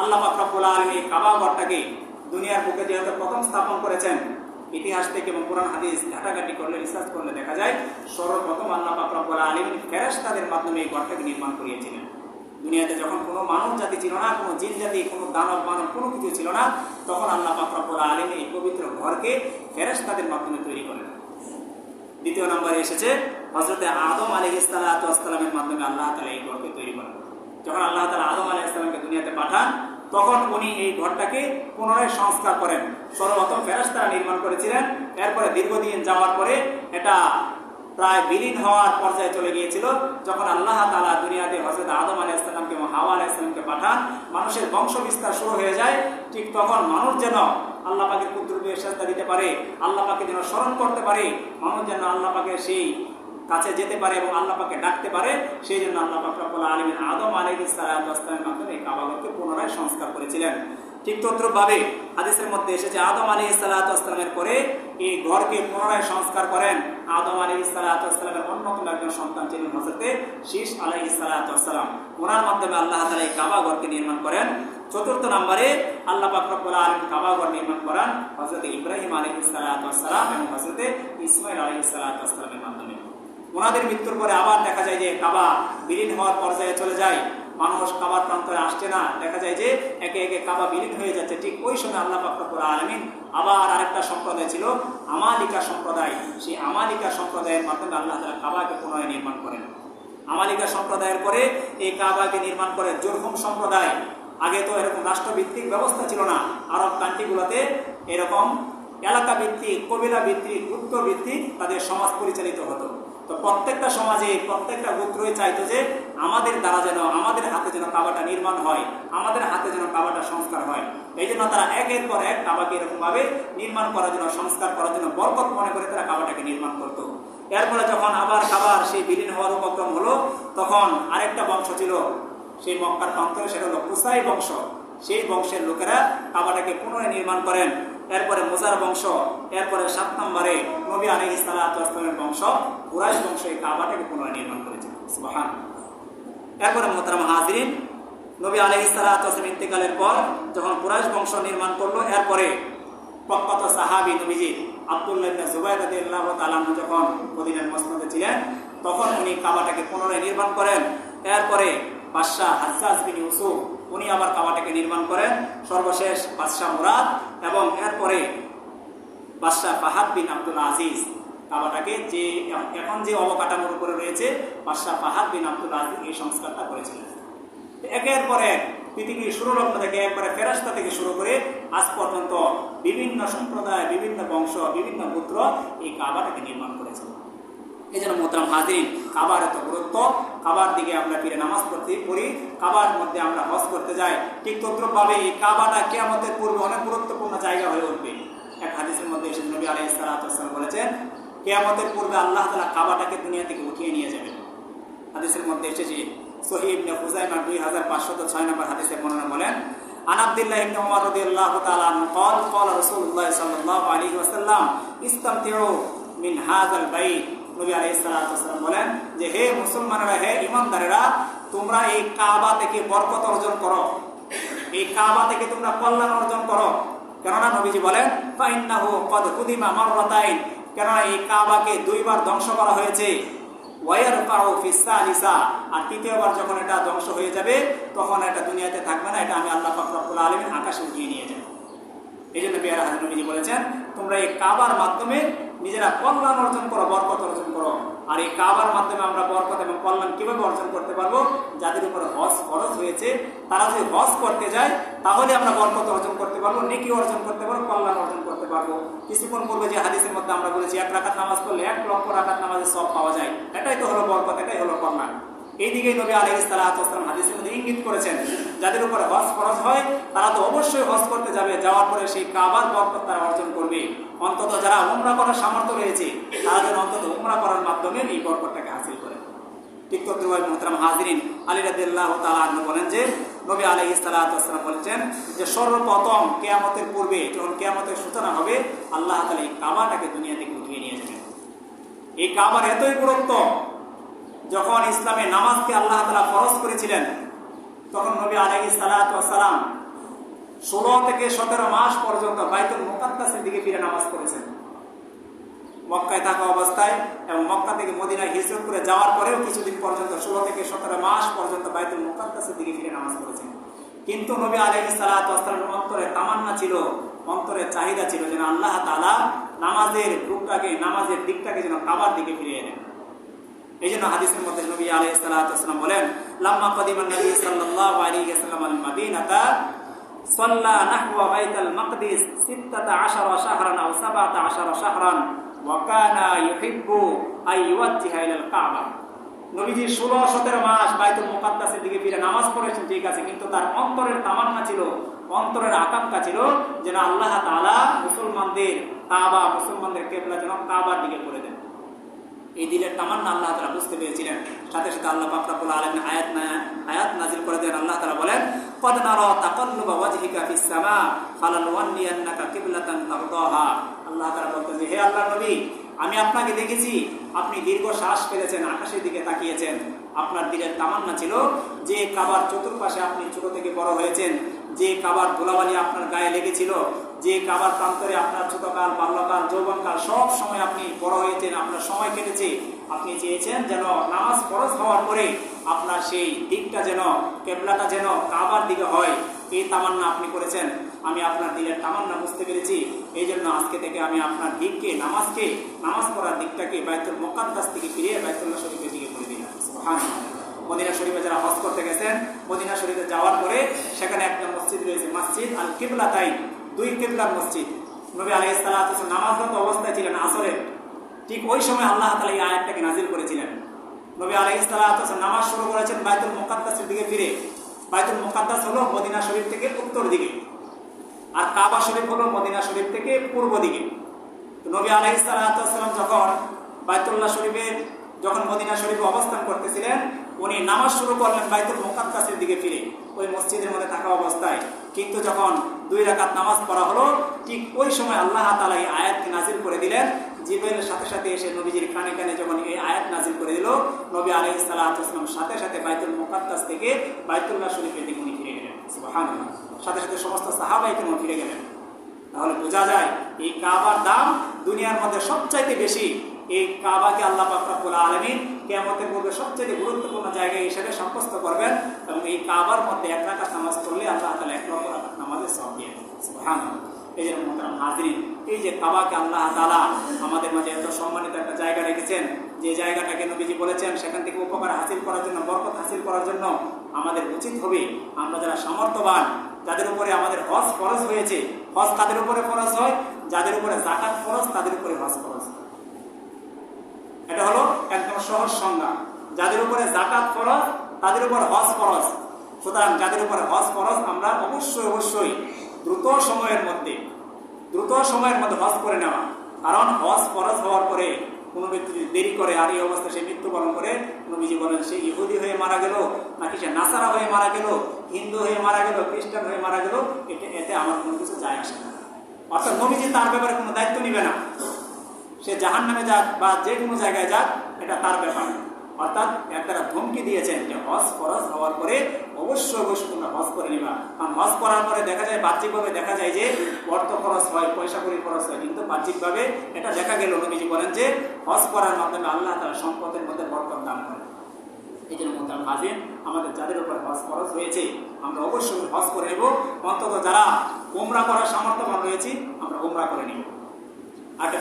আল্লাহ পাকরাবুল আলম এই কাবা ঘরটাকে দুনিয়ার বুকে প্রথম স্থাপন করেছেন, ইতিহাস থেকে এবং কোরআন, হাদিস করলে রিসার্চ করলে দেখা যায়, সর্বপ্রথম আল্লাহ মাধ্যমে এই ঘরটাকে নির্মাণ করিয়েছিলেন। দুনিয়াতে যখন কোনো মানব জাতি ছিল না, কোনো জিন জাতি, কোনো দানব, মানব, কোনো কিছু ছিল না, তখন আল্লাহ পাকরাবুল আলম এই পবিত্র ঘরকে ফেরেশতাদের মাধ্যমে তৈরি করেন দ্বিতীয় নম্বরে এসেছে হজরতে আদম আলী ইসলামের মাধ্যমে আল্লাহ তালা এই ঘরকে তৈরি করেন। যখন আল্লাহ তালা আদম আলী ইসলামকে দুনিয়াতে পাঠান তখন উনি এই ঘরটাকে পুনরায় সংস্কার করেন। সর্বপ্রথম ফেরাস্তারা নির্মাণ করেছিলেন। এরপরে দীর্ঘদিন যাওয়ার পরে এটা প্রায় বিলীন হওয়ার পর্যায়ে চলে গিয়েছিল। যখন আল্লাহ তালা দুনিয়াতে হজরত আদম আলী ইসলামকে এবং হাওয়া আলী ইসলামকে পাঠান, মানুষের বংশ বিস্তার শুরু হয়ে যায়। ঠিক তখন মানুষ যেন আল্লাহ পাকের সাজদা দিতে পারে, আল্লাহ পাকে যেন স্মরণ করতে পারে, মানুষ যেন আল্লাহ পাকের সেই কাছে যেতে পারে এবং আল্লাহ পাকে ডাকতে পারে সেই জন্য আল্লাহ পাক রব্বুল আলমিন আদম আলী ইসলামের মাধ্যমে কাবাগরকে পুনরায় সংস্কার করেছিলেন। ঠিক তদ্রুপভাবে হাদিসের মধ্যে এসেছে, আদম আলী ইসালাতামের পরে এই ঘরকে পুনরায় সংস্কার করেন। আদম আলী ইসালাতামের অন্যতম একজন সন্তান ছিলেন হজরতে শীষ আলাই ইসালাতাম ওনার মাধ্যমে আল্লাহ তালা এই কাবা ঘরকে নির্মাণ করেন। চতুর্থ নম্বরে আল্লাহ পাকরবুল আলম কাবা ঘর নির্মাণ করান হজরত ইব্রাহিম আলী ইসালাতাম এবং হজরতে ইসমাইল আলী ইসালাতামের মাধ্যমে। ওনাদের মৃত্যুর পরে আবার দেখা যায় যে কাবা বিলীন হওয়ার পর্যায়ে চলে যায়। মানুষ কাবার প্রান্তরে আসছে না। দেখা যায় যে একে একে কাবা বিলীন হয়ে যাচ্ছে। ঠিক ওই সময় আল্লাহ পাকরবুল আলমিন আবার আরেকটা সম্প্রদায় ছিল, আমালিকা সম্প্রদায়। সেই আমালিকা সম্প্রদায়ের মাধ্যমে আল্লাহ তালা কাবাকে পুনরায় নির্মাণ করেন। আমালিকা সম্প্রদায়ের পরে এই কাবাকে নির্মাণ করে জোরহুম সম্প্রদায়। আগে তো এরকম রাষ্ট্রভিত্তিক ব্যবস্থা ছিল না। আরব কান্ট্রিগুলোতে এরকম এলাকা ভিত্তিক কবিলা ভিত্তিক গুত্র ভিত্তিক তাদের সমাজ পরিচালিত হতো। তো প্রত্যেকটা সমাজে প্রত্যেকটা গোত্রই চাইতো যে আমাদের দ্বারা যেন, আমাদের হাতে যেন কাবাটা নির্মাণ হয়, আমাদের হাতে যেন কাবাটা সংস্কার হয়। এই জন্য তারা একের পর এক কাবাকে এরকমভাবে নির্মাণ করার জন্য, সংস্কার করার জন্য বরকত মনে করে তারা কাবাটাকে নির্মাণ করতো। এরপরে যখন আবার কাবার সেই বিলীন হওয়ার উপক্রম হলো, তখন আরেকটা বংশ ছিল, সেই মক্কার প্রান্তরে সেটা হলো কুসাই বংশ। সেই বংশের লোকেরা কাবাটাকে পুনরায় নির্মাণ করেন। এরপরে মোজার বংশ, এরপরে সাত নম্বরে নবী আলী ইসলামের বংশ, কুরাইশ বংশ এই কাবাটাকে পুনরায় নির্মাণ করেছিল এরপরে মোহতারাম হাজরিন, নবী আলী ইসলাম ইন্তেকালের পর যখন কুরাইশ বংশ নির্মাণ করল, এরপরে প্রখ্যাত সাহাবি নবীজি আবদুল্লাহ জুবাইদ আল্লাহ যখন মদিনের মসনদে ছিলেন, তখন উনি কাবাটাকে পুনরায় নির্মাণ করেন। এরপরে বাদশাহ হাজ্জাজ বিন ইউসুফ উনি আবার কাবাটাকে নির্মাণ করেন। সর্বশেষ বাদশাহ মুরাদ এবং এরপরে বাদশাহ ফাহাদ বিন আব্দুল আজিজ কাবাটাকে যে এখন যে অবকাঠামোর উপরে রয়েছে, বাদশাহ ফাহাদ বিন আব্দুল আজিজ এই সংস্কারটা করেছিলেন। একের পর এক পৃথিবীর শুরু লগ্ন থেকে একবারে ফেরাস্তা থেকে শুরু করে আজ পর্যন্ত বিভিন্ন সম্প্রদায়, বিভিন্ন বংশ, বিভিন্ন পুত্র এই কাবাটাকে নির্মাণ করেছে। এই জন্য মোহতারাম হাজিরিন কাবার এত গুরুত্ব কাবার দিকে আমরা ফিরে নামাজ পড়তে পড়ি কাবার মধ্যে আমরা হজ করতে যাই ঠিক তদ্রুপভাবে এই কাবাটা কেয়ামতের পূর্বে অনেক গুরুত্বপূর্ণ জায়গা হয়ে উঠবে এক হাদিসের মধ্যে এসে নবী আলাই ইসলাম বলেছেন কেয়ামতের পূর্বে আল্লাহ তালা কাবাটাকে দুনিয়া থেকে উঠিয়ে নিয়ে যাবেন হাদিসের মধ্যে এসেছে সহিব নে হুজাইমা দুই হাজার পাঁচশত ছয় নম্বর হাদিসের বর্ণনা বলেন عن عبد الله بن عمر رضي الله تعالى عنه قال قال رسول الله صلى الله عليه وسلم استمتعوا من هذا البيت নবী সালাম বলেন যে, হে মুসলমানেরা, হে ইমানদারেরা তোমরা এই কাবা থেকে বরকত অর্জন করো। এই কাবা থেকে তোমরা কল্যাণ অর্জন করো। কেননা নবীজি বলেন কেননা এই কাবাকে দুইবার ধ্বংস করা হয়েছে। ওয়ার পাও ফিসা আলিসা আর তৃতীয়বার যখন এটা ধ্বংস হয়ে যাবে, তখন এটা দুনিয়াতে থাকবে না। এটা আমি আল্লাহ ফাকরাবুল আলমিন আকাশে উঠিয়ে নিয়ে যাব এই জন্য পেয়ারা হাজির নবীজি বলেছেন, তোমরা এই কাবার মাধ্যমে নিজেরা কল্যাণ অর্জন করো, বরকত অর্জন করো। আর এই কাবার মাধ্যমে আমরা বরকত এবং কল্যাণ কীভাবে অর্জন করতে পারব? যাদের উপরে হজ খরচ হয়েছে, তারা যদি হজ করতে যায়, তাহলে আমরা বরকত অর্জন করতে পারব, নেকি অর্জন করতে পারব, কল্যাণ অর্জন করতে পারব। কিছুক্ষণ পূর্বে যে হাদিসের মধ্যে আমরা বলেছি, এক রাখাত নামাজ করলে এক লক্ষ রাখাত নামাজের সব পাওয়া যায়। এটাই তো হলো বরকত, এটাই হলো কল্যাণ। এই দিকেই নবী আলী ইসলাম হাদিসের মধ্যে ইঙ্গিত করেছেন, যাদের উপরে হজ খরচ হয়, তারা তো অবশ্যই হজ করতে যাবে, যাওয়ার পরে সেই কাবার বরকত তারা অর্জন করবে। অন্তত যারা উমরা করার সামর্থ্য রয়েছে, তারা যেন অন্তত উমরা করার মাধ্যমে এই বরকতটাকে হাসিল করে। ঠিক তদ্রুভাবে মোহতারাম হাজিরিন আলী রাদিল্লাহ তালা বলেন যে, নবী আলী ইসলাম বলেছেন যে, সর্বপ্রথম কেয়ামতের পূর্বে যখন কেয়ামতের সূচনা হবে, আল্লাহ তালা এই কাবাটাকে দুনিয়া থেকে উঠিয়ে নিয়ে যাবেন। এই কাবার এতই গুরুত্ব যখন ইসলামে নামাজকে আল্লাহ তালা ফরজ করেছিলেন, তখন নবী আলহি সালাম ষোলো থেকে সতেরো মাস পর্যন্ত বাইতুল মোকাদ্দাসের দিকে ফিরে নামাজ করেছেন মক্কায় থাকা অবস্থায় এবং মক্কা থেকে মদিনায় হিজরত করে যাওয়ার পরেও কিছুদিন পর্যন্ত ষোলো থেকে সতেরো মাস পর্যন্ত বাইতুল মোকাদ্দাসের দিকে ফিরে নামাজ করেছেন কিন্তু নবী আলহ সালাতামের অন্তরে তামান্না ছিল, অন্তরের চাহিদা ছিল যেন আল্লাহ তালা নামাজের রূপটাকে, নামাজের দিকটাকে যেন কাবার দিকে ফিরিয়ে এলেন এই জন্য হাদিসের মধ্যে নবী আলহ সালাতাম বলেন লাম্মা কদিমান নবী সাল্লাহ আলী সাল্লাম আল মাদিনাতা صلى نحو بيت المقدس ستة عشر شهرا أو سبعة عشر شهرا وكان يحب أن يوجه إلى الكعبة নবীজি ষোলো সতেরো মাস বাইতুল মুকাদ্দাসের দিকে ফিরে নামাজ পড়েছেন ঠিক আছে কিন্তু তার অন্তরের তামান্না ছিল অন্তরের আকাঙ্ক্ষা ছিল যেন আল্লাহ তাআলা মুসলমানদের কাবা মুসলমানদের কেবলা যেন কাবার দিকে করে দেন এই দিলের তামান্না আল্লাহ তারা বুঝতে পেরেছিলেন সাথে সাথে আল্লাহ পাকরাবুল আলম আয়াত আয়াত নাজিল করে দেন আল্লাহ তারা বলেন قد نرى تقلب وجهك في السماء فلنولينك قبلة ترضاها আল্লাহ তারা বলতেন যে হে আল্লাহ নবী আমি আপনাকে দেখেছি আপনি দীর্ঘ শ্বাস ফেলেছেন আকাশের দিকে তাকিয়েছেন আপনার দিলের তামান্না ছিল যে কাবার চতুর্পাশে আপনি ছোট থেকে বড় হয়েছেন যে কাবার ধুলাবালি আপনার গায়ে লেগেছিল, যে কাবার প্রান্তরে আপনার ছোটকাল, বাল্যকাল, যৌবনকাল সব সময় আপনি বড় হয়েছেন, আপনার সময় কেটেছে। আপনি চেয়েছেন যেন নামাজ ফরজ হওয়ার পরে আপনার সেই দিকটা যেন, কেবলাটা যেন কাবার দিকে হয়। এই তামান্না আপনি করেছেন। আমি আপনার দিলের তামান্না বুঝতে পেরেছি। এই জন্য আজকে থেকে আমি আপনার দিককে নামাজকে, নামাজ পড়ার দিকটাকে বাইতুল মোকাদ্দাস থেকে ফিরিয়ে বাইতুল্লাহ শরীফের দিকে করে দিলাম। সুবহানাল্লাহ। মদিনা শরীফে যারা হজ করতে গেছেন, মদিনা শরীফে যাওয়ার পরে সেখানে একটা মসজিদ রয়েছে, মসজিদ আল কিবলা তাই দুই কিবলার মসজিদ। নবী আলাই ইসলাম নামাজরত অবস্থায় ছিলেন আসরের। ঠিক ওই সময় আল্লাহ তালা এই আয়াতটাকে নাজিল করেছিলেন। নবী আলাই ইসলাম নামাজ শুরু করেছেন বাইতুল মোকাদ্দাসের দিকে ফিরে। বাইতুল মোকাদ্দাস হলো মদিনা শরীফ থেকে উত্তর দিকে আর কাবা শরীফ হলো মদিনা শরীফ থেকে পূর্ব দিকে। নবী আলাই ইসলাম যখন বাইতুল্লাহ শরীফের যখন মদিনা শরীফে অবস্থান করতেছিলেন, উনি নামাজ শুরু করলেন বাইতুল মোকাদ্দাসের দিকে ফিরে। ওই মসজিদের মধ্যে থাকা অবস্থায়। কিন্তু যখন দুই রাকাত নামাজ পড়া হলো, ঠিক ওই সময় আল্লাহ তালা এই আয়াতকে নাজিল করে দিলেন। জিবেলের সাথে সাথে এসে নবীজির কানে কানে যখন এই আয়াত নাজিল করে দিল, নবী আলাই সাল্লাহাম সাথে সাথে বাইতুল মোকাদ্দাস থেকে বাইতুল্লাহ শরীফের দিকে উনি ফিরে গেলেন। সাথে সাথে সমস্ত সাহাবাই কেন ফিরে গেলেন। তাহলে বোঝা যায়, এই কাবার দাম দুনিয়ার মধ্যে সবচাইতে বেশি। এই কাবাকে আল্লাহ পাকরাবুল আলমিন কেমতের মধ্যে সবচেয়ে গুরুত্বপূর্ণ জায়গা হিসেবে সাব্যস্ত করবেন এবং এই কাবার মধ্যে এক রাকাত নামাজ পড়লে আল্লাহ তালা এক রাকাত নামাজের সব দিয়ে। সুবহানাল্লাহ। এই যে মোহতারাম হাজরিন, এই যে কাবাকে আল্লাহ তালা আমাদের মাঝে এত সম্মানিত একটা জায়গা রেখেছেন, যে জায়গাটাকে নবীজি বলেছেন, সেখান থেকে উপকার হাসিল করার জন্য, বরকত হাসিল করার জন্য আমাদের উচিত হবে আমরা যারা সামর্থ্যবান, যাদের উপরে আমাদের হজ ফরজ হয়েছে, হজ তাদের উপরে ফরজ হয়, যাদের উপরে জাকাত ফরজ, তাদের উপরে হজ ফরজ এটা হলো একদম সহজ সংজ্ঞা। যাদের উপরে জাকাত ফরজ, তাদের উপর হজ ফরজ। সুতরাং যাদের উপরে হজ ফরজ, আমরা অবশ্যই অবশ্যই দ্রুত সময়ের মধ্যে, দ্রুত সময়ের মধ্যে হজ করে নেওয়া। কারণ হজ ফরজ হওয়ার পরে কোনো ব্যক্তি যদি দেরি করে আর এই অবস্থায় সে মৃত্যুবরণ করে নবীজি বলেন সে ইহুদি হয়ে মারা গেল, নাকি সে নাসারা হয়ে মারা গেল, হিন্দু হয়ে মারা গেল, খ্রিস্টান হয়ে মারা গেল, এতে এতে আমার কোনো কিছু যায় আসে না। অর্থাৎ নবীজি তার ব্যাপারে কোনো দায়িত্ব নিবে না। সে জাহান নামে যাক বা যে কোনো জায়গায় যাক, এটা তার ব্যাপার অর্থাৎ এক দ্বারা ধমকি দিয়েছেন যে হজ ফরজ হওয়ার পরে অবশ্যই অবশ্যই তোমরা হজ করে নিবা। কারণ হজ করার পরে দেখা যায়, বাহ্যিকভাবে দেখা যায় যে অর্থ খরচ হয় পয়সা করি খরচ হয়, কিন্তু বাহ্যিকভাবে এটা দেখা গেল, নবীজি বলেন যে হজ করার মাধ্যমে আল্লাহ তার সম্পদের মধ্যে বরকত দান করেন। এই জন্য মোতাম হাজির, আমাদের যাদের উপর হজ খরচ হয়েছে, আমরা অবশ্যই হজ করে নেব। অন্তত যারা উমরা করার সামর্থ্যবান রয়েছি, আমরা উমরা করে নিব।